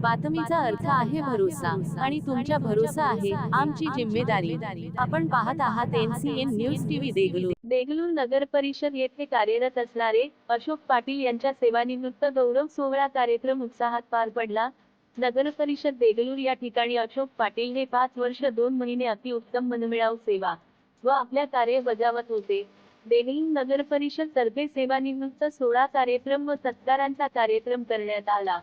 बातमीचा अर्थ आहे भरोसा आणि तुमच्या भरोसा आहे आमची जिम्मेदारी. आपण पाहत आहात NCN news TV Deglur. Deglur नगर परिषद येथे कार्यरत असणारे अशोक पाटील यांच्या सेवानिवृत्त गौरव सोहळा कार्यक्रम उत्साहात पार पडला. नगर परिषद देगलूर या ठिकाणी अशोक पाटील हे पाच वर्ष दोन महिने अतिउत्तम मनमिळावू सेवा व आपल्या कार्य बजावत होते. देगलूर नगर परिषद तर्फे सेवानिवृत्त सोहळा कार्यक्रम व सत्कारांचा कार्यक्रम करण्यात आला.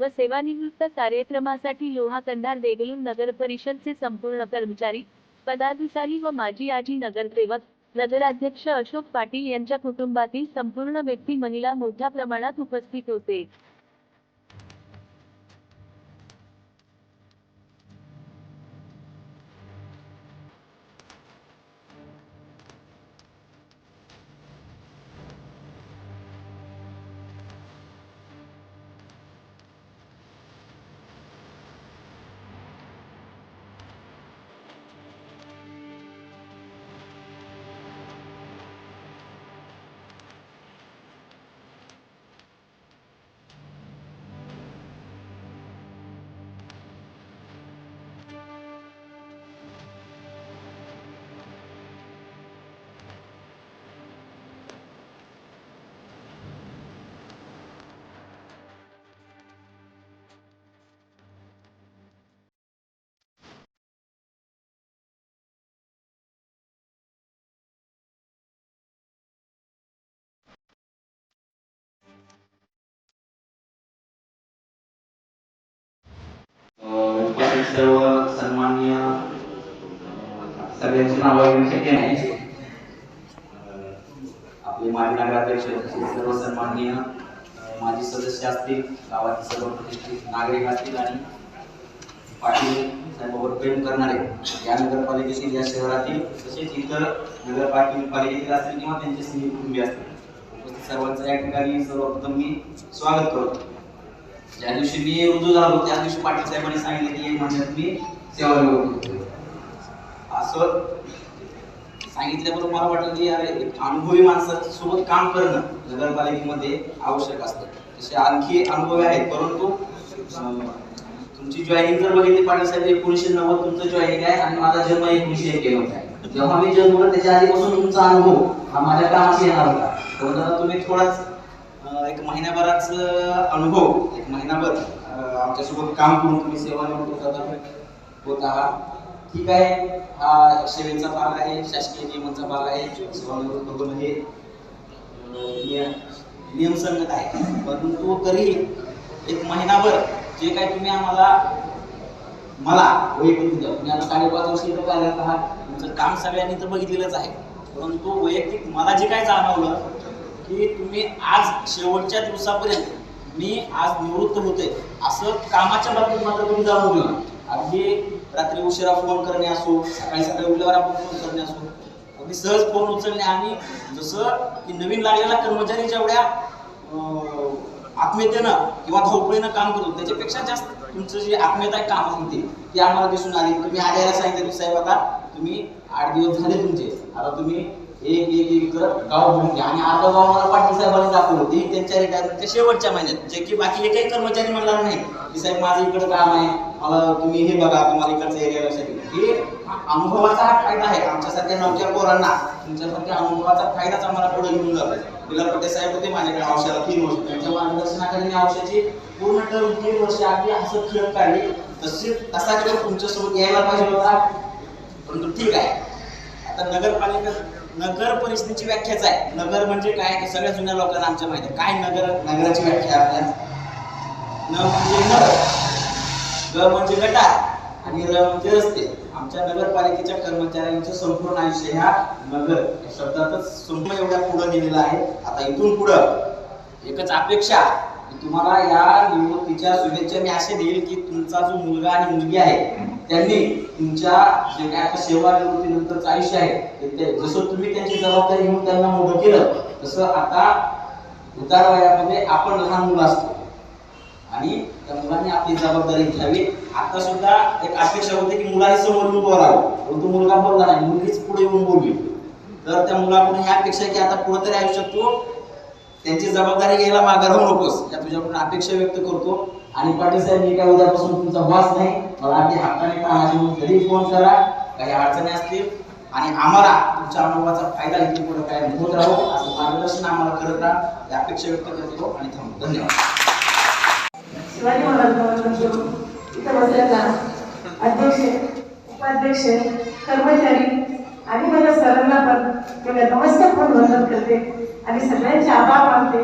व सेवानिवृत्त कार्यक्रमासाठी लोहा कंधार देगलूर नगर परिषदचे संपूर्ण कर्मचारी पदाधिकारी व माजी आजी नगरसेवक नगराध्यक्ष अशोक पाटील यांच्या कुटुंबातील संपूर्ण व्यक्ती महिला मोठ्या प्रमाणात उपस्थित होते. उपस्थित सर्व सन्मान्य सगळ्यांची नावं घेऊ शक्य नाही आपले माजी नगराध्यक्ष सर्व सन्माननीय माजी सदस्य असतील गावातील सर्व प्रतिष्ठित नागरिक असतील आणि पाटील साहेबांवर प्रेम करणारे या नगरपालिकेतील या शहरातील तसेच इतर नगरपालिकेतील असतील किंवा त्यांचे स्नेही कुटुंबी असतील सर्वांचं या ठिकाणी सर्वप्रथम मी स्वागत करतो. ज्या दिवशी मी रुजू झालो त्या दिवशी पाटील साहेबांनी सांगितलं की एक महिन्यात मी सेवा असं सांगितल्याबरोबर मला वाटलं की अरे अनुभवी अनुभवी माणसासोबत काम करणं नगरपालिकेमध्ये आवश्यक असतं. तसे आणखी अनुभवी आहेत परंतु तुमची जॉईनिंग जर बघितली पाटील साहेब एकोणीसशे नव्वद तुमचं जॉईनिंग आहे आणि माझा जन्म एकोणीसशे एक आहे. जेव्हा मी जन्मलो त्याच्या आधीपासून तुमचा अनुभव हा माझ्या कामाशी येणार होता. परंतु तुम्ही थोडाच एक महिन्याभराच अनुभव एक महिनाभर आमच्यासोबत काम करून तुम्ही सेवानिवृत्त होता होत आहात ठीक आहे हा सेवेचा भाग आहे शासकीय नियमांचा भाग आहे सेवानिवृत्त होणं हे नियमसंगत आहे. परंतु तरी एक महिनाभर जे काय तुम्ही आम्हाला मला वैयक्तिक तुम्ही आता साडेपाच वर्ष इथं पाहिलं आहात. तुमचं काम सगळ्यांनी तर बघितलेलंच आहे. परंतु वैयक्तिक मला जे काय जाणवलं की तुम्ही आज शेवटच्या दिवसापर्यंत मी आज निवृत्त होते असं कामाच्या बाबतीत मात्र तुम्ही जाणून नाही. अगदी रात्री उशिरा फोन करणे असो सकाळी सकाळी उठल्यावर आपण फोन करणे असो अगदी सहज फोन उचलणे आणि जसं की नवीन लागलेला कर्मचारी जेवढ्या आत्मीयतेनं किंवा धावपळीनं काम करतो त्याच्यापेक्षा जास्त तुमचं जे आत्मीयता आहे होती ती ती आम्हाला दिसून आली. तुम्ही आल्याला सांगितलं साहेब आता तुम्ही आठ दिवस झाले तुमचे. आता तुम्ही एक एक एक करत गाव भरून घ्या. आणि आता गाव मला पाटील साहेबांनी दाखवलं ते त्यांच्या रिटायरमेंटच्या शेवटच्या महिन्यात. जे की बाकी एकही कर्मचारी म्हणणार नाही. की साहेब माझं इकडं काम आहे. मला तुम्ही हे बघा तुम्हाला इकडचं एरिया लक्षात हे अनुभवाचा हा फायदा आहे. आमच्यासारख्या नवख्या पोरांना तुमच्यासारख्या अनुभवाचा फायदाच आम्हाला पुढे घेऊन जातो तिला पटेल साहेब होते माझ्याकडे औषधाला तीन वर्ष. त्यांच्या मार्गदर्शनाखाली मी औषधाची पूर्ण टर्म तीन वर्ष आपली हसत खेळत काढली. तशी तसा खेळ तुमच्यासोबत यायला पाहिजे होता. परंतु ठीक आहे. आता नगरपालिका नगर परिषदेची व्याख्याच आहे. नगर म्हणजे काय? की सगळ्या जुन्या लोकांना आमच्या माहिती आहे. काय नगर? नगराची व्याख्या आपल्या. न म्हणजे नगर ग म्हणजे गटार आणि र म्हणजे रस्ते. आमच्या नगरपालिकेच्या कर्मचाऱ्यांचं संपूर्ण आयुष्य ह्या नगर. या शब्दातच संपूर्ण एवढ्या पुढं गेलेलं आहे. आता इथून पुढं एकच अपेक्षा तुम्हाला या निवृत्तीच्या शुभेच्छा मी असे देईल की तुमचा जो मुलगा आणि मुलगी आहे त्यांनी तुमच्या जे काय आता सेवा निवृत्तीनंतरच आयुष्य आहे ते- जसं तुम्ही त्यांची जबाबदारी घेऊन त्यांना मोठं केलं तसं आता उतार वयामध्ये आपण लहान मुलं असतो. आणि त्या मुलांनी आपली जबाबदारी घ्यावी. आता सुद्धा एक अपेक्षा होते की मुलाने समोर उभं राहावं. परंतु मुलगा बोलला नाही मुलगीच पुढे येऊन बोलली. तर त्या मुलाकडून ही अपेक्षा की आता पुढे तरी आयुष्यात तू त्यांची जबाबदारी घ्यायला मागे राहू नकोस. या तुझ्याकडून अपेक्षा व्यक्त करतो. आणि पाटील साहेब मी काय उद्यापासून तुमचा बॉस नाही मला अगदी हक्काने कामाची म्हणून तरी फोन करा काही अडचणी असतील. आणि आम्हाला तुमच्या अनुभवाचा फायदा इथे पुढे काय होत राहो असं मार्गदर्शन आम्हाला करत राहा. या अपेक्षा व्यक्त करतो हो आणि थांबतो धन्यवाद. शिवाजी महाराज इथं बसलेला अध्यक्ष उपाध्यक्ष कर्मचारी आणि माझ्या सरांना पण नमस्कार पण वंदन करते आणि सगळ्यांचे आभार मानते.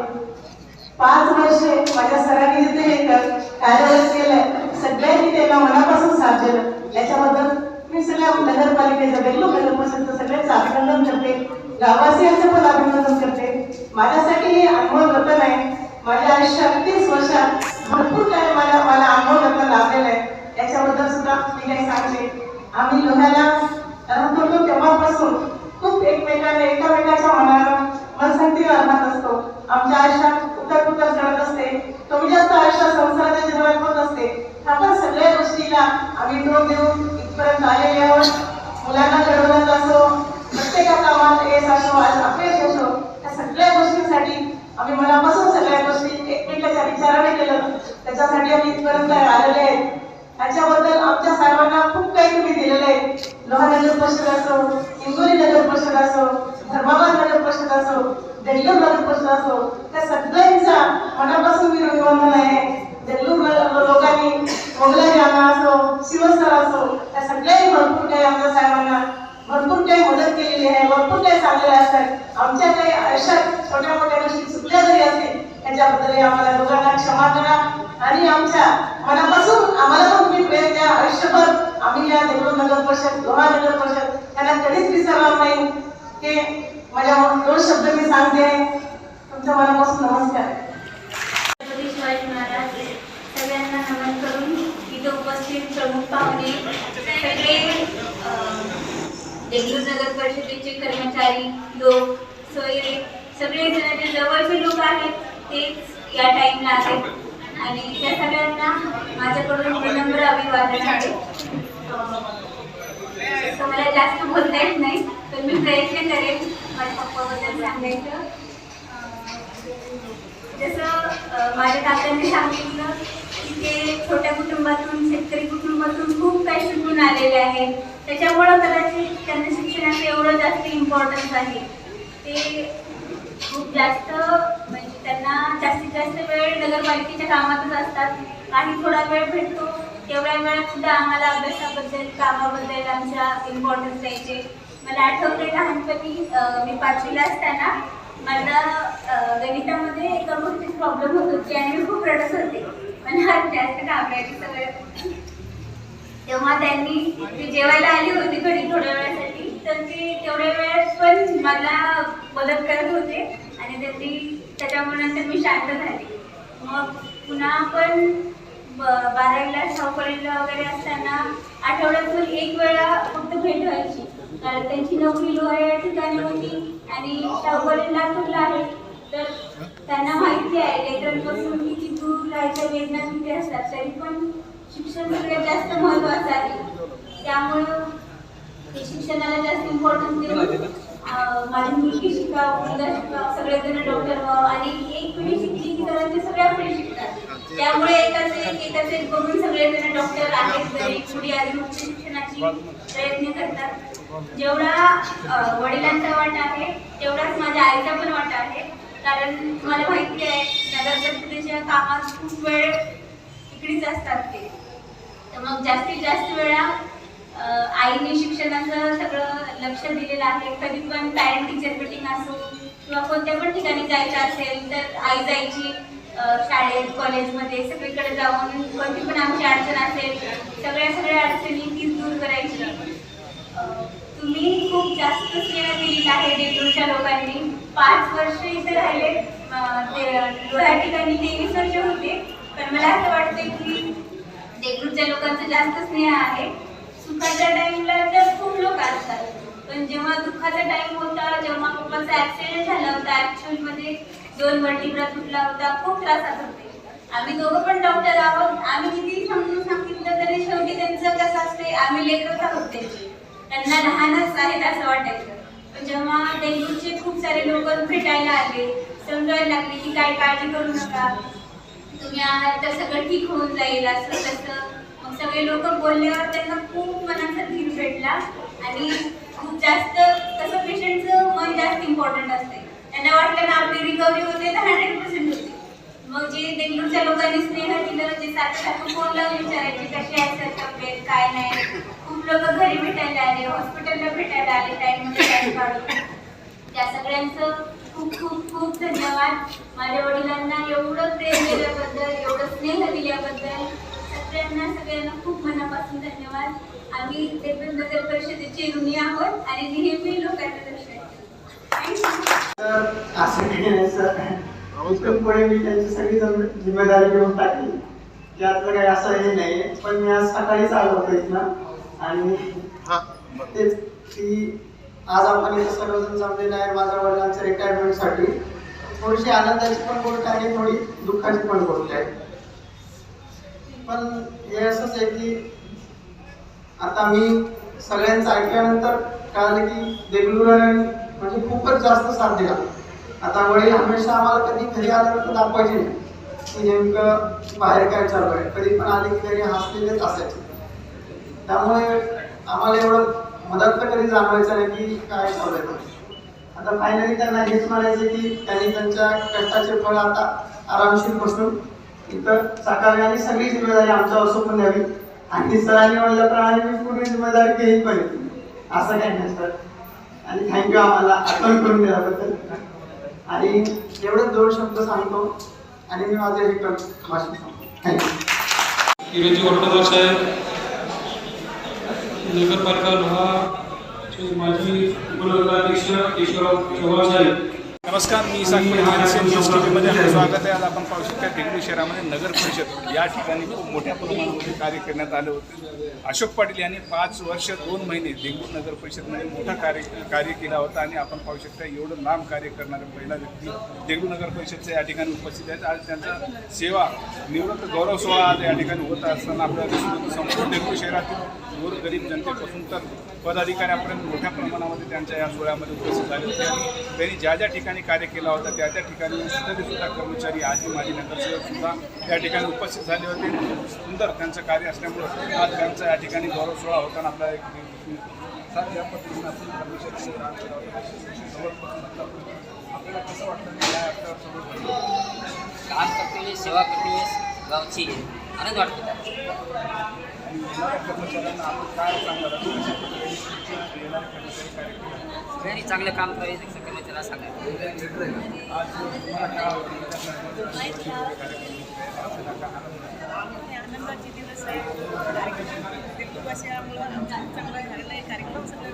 पाच वर्षे माझ्या सरांनी जिथे हे कार्यरत केलंय. सगळ्यांनी त्यांना मनापासून साथ दिलं. याच्याबद्दल मी सगळ्या नगरपालिकेचं बेल्लो नगरपरिषदचं सगळ्यांचं अभिनंदन करते. गाववासियांचं पण अभिनंदन करते. माझ्यासाठी हे अनुभव घटन आहे. माझ्या आयुष्यात तीस वर्षात भरपूर काय मला मला अनुभव घटन लाभलेला आहे. याच्याबद्दल सुद्धा मी काही सांगते. आम्ही लोह्याला राहतो तेव्हापासून खूप एकमेकांना एकामेकाच्या मनाला मनसंती राहत असतो. आमच्या आयुष्यात कुठं कुठं घडत असते कमी जास्त आयुष्यात संसाराच्या जीवनात होत असते आपण सगळ्या गोष्टीला आम्ही तोंड देऊन इथपर्यंत आलेले आहोत. मुलांना घडवण्यात असो प्रत्येका कामात यश असो आज अपयश असो या सगळ्या गोष्टींसाठी आम्ही मनापासून सगळ्या गोष्टी एकमेकाच्या विचाराने केलं. त्याच्यासाठी आम्ही इथपर्यंत आलेले आहेत. त्याच्याबद्दल आमच्या सर्वांना खूप काही तुम्ही दिलेलं आहे. लोहा नगर परिषद असो हिंगोली नगर परिषद असो धर्माबाद नगर परिषद असो देगलूर नगर परिषद असो त्या सगळ्यांचा मनापासून मी अभिवंदन आहे देगलूर न- लोकांनी मोगला राणा असो शिवसर असो त्या सगळ्यांनी भरपूर काही आमच्या साहेबांना भरपूर काही मदत केलेली आहे भरपूर काही चांगले असतात आमच्या काही आयुष्यात छोट्या मोठ्या गोष्टी चुकल्या जरी असतील त्याच्याबद्दल आम्हाला दोघांना क्षमा करा आणि आमच्या मनापासून आम्हाला पण तुम्ही प्रेम द्या आयुष्यभर आम्ही या देगलूर नगर परिषद लोहा नगर परिषद त्यांना कधीच विसरणार नाही हे माझ्या दोन शब्द मी सांगते. तुमच्या मनापासून नमस्कार. छत्रपती शिवाजी महाराज सगळ्यांना नमन करून इथे उपस्थित प्रमुख पाहुणे सगळे देगलूर नगर परिषदेचे कर्मचारी लोक सोयरे सगळे जण जे जवळचे लोक आहेत. तेच या टाईमला आहेत. आणि त्या सगळ्यांना माझ्याकडून विनम्र अभिवादन. आहे मला जास्त बोलता येत नाही तर मी प्रयत्न करेन. माझ्या पप्पाबद्दल सांगायचं जसं माझ्या काकांनी सांगितलं की ते छोट्या कुटुंबातून शेतकरी कुटुंबातून खूप काही शिकून आलेले आहेत त्याच्यामुळं कदाचित त्यांना शिक्षणाचं एवढं जास्त इम्पॉर्टन्स आहे ते खूप जास्त म्हणजे त्यांना जास्तीत जास्त वेळ नगरपालिकेच्या कामातच असतात काही थोडा वेळ भेटतो तेवढ्या वेळात सुद्धा आम्हाला अभ्यासाबद्दल कामाबद्दल आमच्या इम्पॉर्टन्स द्यायचे. मला आठवते लहानपणी मी पाचवीला असताना मला गणितामध्ये एका गोष्टीची प्रॉब्लेम होत होती आणि मी खूप रडत होते. मला जास्त घाबरायचं सगळं. तेव्हा त्यांनी ते जेवायला आली होती घरी थोड्या वेळासाठी तर ते तेवढ्या वेळात पण मला मदत करत होते आणि त्यांनी त्याच्यामुळे नंतर मी शांत झाली. मग पुन्हा पण बारावीला शाहू वगैरे असताना आठवड्यातून एक वेळा फक्त भेट व्हायची. त्यांची नोकरी लोहा या ठिकाणी होती आणि शाहू लातूरला आहे. तर त्यांना माहिती आहे लेकरांपासून किती दूर राहायच्या वेदना किती असतात तरी पण शिक्षण सगळ्यात जास्त महत्वाचं आहे. त्यामुळं ते शिक्षणाला जास्त इम्पॉर्टन्स देऊन माझी मुलगी शिकाव मुलगा शिकाव सगळेजण डॉक्टर व्हावं आणि एक पिढी शिकली की ते सगळ्या पिढी शिकतात. त्यामुळे एकाच एक एकाच एक बघून सगळेजण डॉक्टर आहेत तरी पुढे आधी उच्च शिक्षणाची प्रयत्न करतात. जेवढा वडिलांचा वाटा आहे तेवढाच माझ्या आईचा पण वाटा आहे. कारण मला माहिती आहे नगर कामात खूप वेळ इकडेच असतात ते. तर मग जास्तीत जास्त वेळा आईने शिक्षणाचं सगळं लक्ष दिलेलं आहे. कधी पण पॅरेंट टीचर मिटिंग असो किंवा कोणत्या पण ठिकाणी जायचं असेल तर आई जायची शाळेत कॉलेजमध्ये सगळीकडे जाऊन कोणती पण आमची अडचण असेल सगळ्या सगळ्या अडचणी तीच दूर करायची. मी खूप जास्त सेवा केलेली आहे देगलूरच्या लोकांनी. पाच वर्ष इथे राहिले. ते ठिकाणी तेवीस वर्ष होते. पण मला असं वाटतं की देगलूरच्या लोकांचा जास्त स्नेह आहे. सुखाच्या टाइमला तर खूप लोक असतात. पण जेव्हा दुःखाचा टाइम होता जेव्हा पप्पाचा ऍक्सिडेंट झाला होता ॲक्च्युअलमध्ये दोन वर्टिब्रा तुटला होता खूप त्रासात होते. आम्ही दोघं पण डॉक्टर आहोत. आम्ही किती समजून सांगितलं तरी शेवटी त्यांचं कसं असते आम्ही लेकरच आहोत त्यांची. त्यांना लहानच आहेत असं वाटायचं. पण जेव्हा डेंग्यूचे खूप सारे लोक भेटायला आले समजायला लागले की काय काळजी करू नका तुम्ही आहात तर सगळं ठीक होऊन जाईल असं तसं मग सगळे लोक बोलल्यावर त्यांना खूप मनाचा धीर भेटला. आणि खूप जास्त कसं पेशंटचं मन जास्त इम्पॉर्टंट असते त्यांना वाटलं ना आपली रिकव्हरी होते तर हंड्रेड पर्सेंट होते. मग जे देगलूरच्या लोकांनी स्नेह दिलं जे सारखं फोन लावून विचारायचे कशी आहे सर तब्येत? काय नाही? खूप लोक घरी भेटायला आले हॉस्पिटलला भेटायला आले टाइम काढून. त्या सगळ्यांचं खूप खूप खूप धन्यवाद. माझ्या वडिलांना एवढं प्रेम दिल्याबद्दल एवढं स्नेह दिल्याबद्दल सगळ्यांना सगळ्यांना खूप मनापासून धन्यवाद. आम्ही देवेंद्र नगर परिषदेचे ऋणी आहोत आणि नेहमी लोकांना लक्ष थँक्यू पुढे मी त्यांची सगळी जम- जिम्मेदारी घेऊन टाकली. त्यातलं काही असं हे नाही पण मी आज सकाळीच आलो होतो इथनं. आणि तेच की आज आपण इथं सर्वजण जमलेले आहे माझ्या वडिलांच्या रिटायरमेंटसाठी थोडीशी आनंदाची पण गोष्ट आहे थोडी दुःखाची पण गोष्ट आहे. पण हे असंच आहे की आता मी सगळ्यांचं ऐकल्यानंतर कळालं की देगलूरांनी म्हणजे खूपच जास्त साथ दिला. आता वडील हमेशा आम्हाला कधी घरी आल्यानंतर दाखवायचे नाही. की नेमकं बाहेर काय चालू आहे? कधी पण आले की घरी हसलेलेच असायचे त्यामुळे आम्हाला एवढं मदत तर कधी जाणवायचं नाही की काय चालू आहे. आता फायनली त्यांना हेच म्हणायचे की त्यांनी त्यांच्या कष्टाचे फळ आता आरामशीर बसून इथं साकारणे आणि सगळी जिम्मेदारी आमच्यावर सोपून द्यावी. आणि सरांनी म्हणल्याप्रमाणे मी पूर्ण जिम्मेदारी घेईन पाहिजे असं काही नाही सर. आणि थँक्यू आम्हाला. आठवण करून दिल्याबद्दल. आणि एवढे दोन शब्द सांगतो आणि मी माझे हे भाषण सांगतो. थँक्यू इंग्रजी वर्तमान साहेब नगरपालिका लोहा माजी उपनगराध्यक्ष केशवराव चव्हाण साहेब. नमस्कार मी सागपुडे न्यूज टी व्हीमध्ये आपलं स्वागत आहे. आज आपण पाहू शकता देगलूर शहरामध्ये नगर परिषद या ठिकाणी खूप मोठ्या प्रमाणामध्ये कार्य करण्यात आले होते. अशोक पाटील यांनी पाच वर्ष दोन महिने देगलूर नगर परिषदमध्ये मोठा कार्य कार्य केला होता आणि आपण पाहू शकता एवढं लांब कार्य करणारा पहिला व्यक्ती देगलूर नगर परिषदच्या या ठिकाणी उपस्थित आहेत. आज त्यांचा सेवा निवृत्त गौरव सोहळा आज या ठिकाणी होत असताना आपल्याला संपूर्ण देगलूर शहरातील गोर गरीब जनतेपासून तर पदाधिकाऱ्यापर्यंत मोठ्या प्रमाणामध्ये त्यांच्या या सोहळ्यामध्ये उपस्थित झाले होते आणि त्यांनी ज्या ज्या ठिकाणी कार्य केला होता त्या त्या ठिकाणी तरी सुद्धा कर्मचारी आजी माजी नगरसेवकसुद्धा त्या ठिकाणी उपस्थित झाले होते. सुंदर त्यांचं कार्य असल्यामुळं आज त्यांचा या ठिकाणी गौरव सोहळा होताना आपल्याला एक या आपण आपल्याला- कसं वाटतं काम करते वेळेस सेवा करते वेळेस गावची आनंद वाटतो आणि येणाऱ्या कर्मचाऱ्यांना आपण काय चांगलं काम करायचं कर्मचाऱ्याला सांगायचं आज तुम्हाला काय दिवस आहे देववासियामुळं आमचा चांगला झालेला आहे कार्यक्रम सगळं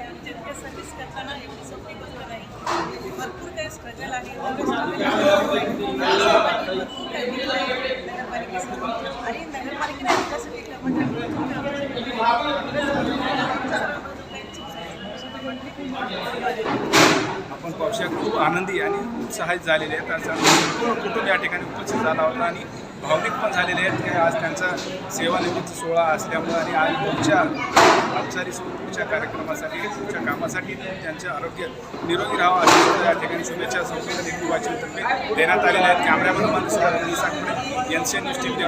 आणि सर्व्हिस करताना एवढी सोपी गोष्ट नाही भरपूर काही स्ट्रगल आहे आणि नगरपालिकेने आपण पाहू शकतो खूप आनंदी आणि उत्साहित झालेले आहेत. आज संपूर्ण कुटुंब या ठिकाणी उपस्थित झाला होता आणि भावनिक पण झालेले आहेत की आज त्यांचा सेवानिवृत्त सोहळा असल्यामुळं आणि आज पुढच्या औपचारिक पुढच्या कार्यक्रमासाठी पुढच्या कामासाठी त्यांचे आरोग्य निरोगी राहावं अशी या ठिकाणी शुभेच्छा संपूर्ण देखील वाचनतर्फे देण्यात आलेल्या आहेत. कॅमेरामॅन माणूस यांचे एन न्यूज टीव्ही